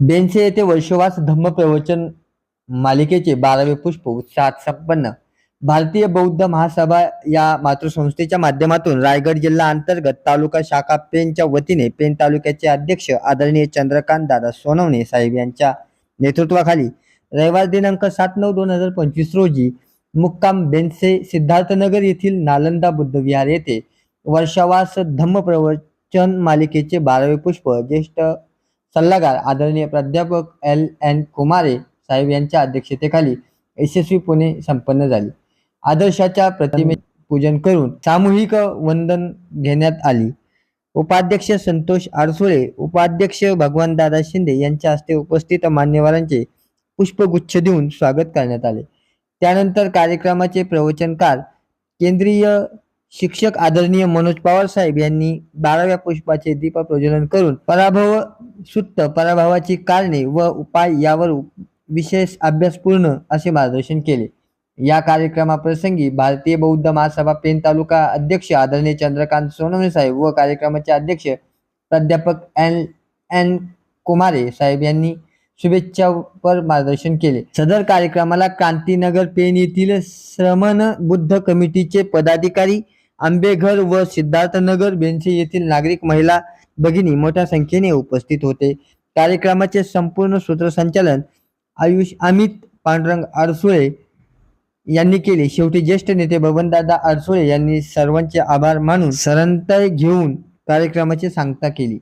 बेनसे येथे वर्षवास धम्म प्रवचन मालिकेचे बारावे पुष्प उत्साहात संपन्न. भारतीय बौद्ध महासभा या मातृसंस्थेच्या माध्यमातून रायगड जिल्हा अंतर्गत तालुका शाखा पेनच्या वतीने पेन तालुक्याचे अध्यक्ष आदरणीय चंद्रकांत दादा सोनवणे साहेब यांच्या नेतृत्वाखाली रविवार दिनांक सात नऊ दोन हजार पंचवीस रोजी मुक्काम बेनसे सिद्धार्थनगर येथील नालंदा बुद्ध विहार येथे वर्षावास धम्म प्रवचन मालिकेचे बारावे पुष्प ज्येष्ठ सल्लागार आदरणीय प्राध्यापक एल एन कुमारे साहेब यांच्या अध्यक्षतेखाली यशस्वी पुणे संपन्न झाली. आदर्शाच्या प्रतिमे पूजन करून सामूहिक वंदन घेण्यात आली. उपाध्यक्ष संतोष आडसुळे उपाध्यक्ष भगवानदादा शिंदे यांच्या हस्ते उपस्थित मान्यवरांचे पुष्पगुच्छ देऊन स्वागत करण्यात आले. त्यानंतर कार्यक्रमाचे प्रवचनकार केंद्रीय शिक्षक आदरणीय मनोज पवार साहेब यांनी बाराव्या पुष्पाचे दीप प्रज्वलन करून पराभव सुत्त पराभवाची कारणे व उपाय यावर विशेष अभ्यासपूर्ण असे मार्गदर्शन केले. या कार्यक्रमाप्रसंगी भारतीय बौद्ध महासभा पेन तालुका अध्यक्ष आदरणीय चंद्रकांत सोनवणे साहेब व कार्यक्रमाचे अध्यक्ष प्राध्यापक एन एन कुमारे साहेब यांनी शुभेच्छापर मार्गदर्शन केले. सदर कार्यक्रमाला क्रांतीनगर पेन येथील श्रमण बुद्ध कमिटीचे पदाधिकारी आंबेघर व सिद्धार्थनगर बेंचे येथील नागरिक महिला भगिनी मोठ्या संख्येने उपस्थित होते. कार्यक्रमाचे संपूर्ण सूत्रसंचालन आयुष अमित पांडुरंग अडसुळे यांनी केले. शेवटी ज्येष्ठ नेते बबनदादा अडसुळे यांनी सर्वांचे आभार मानून सरंत घेऊन कार्यक्रमाची सांगता केली.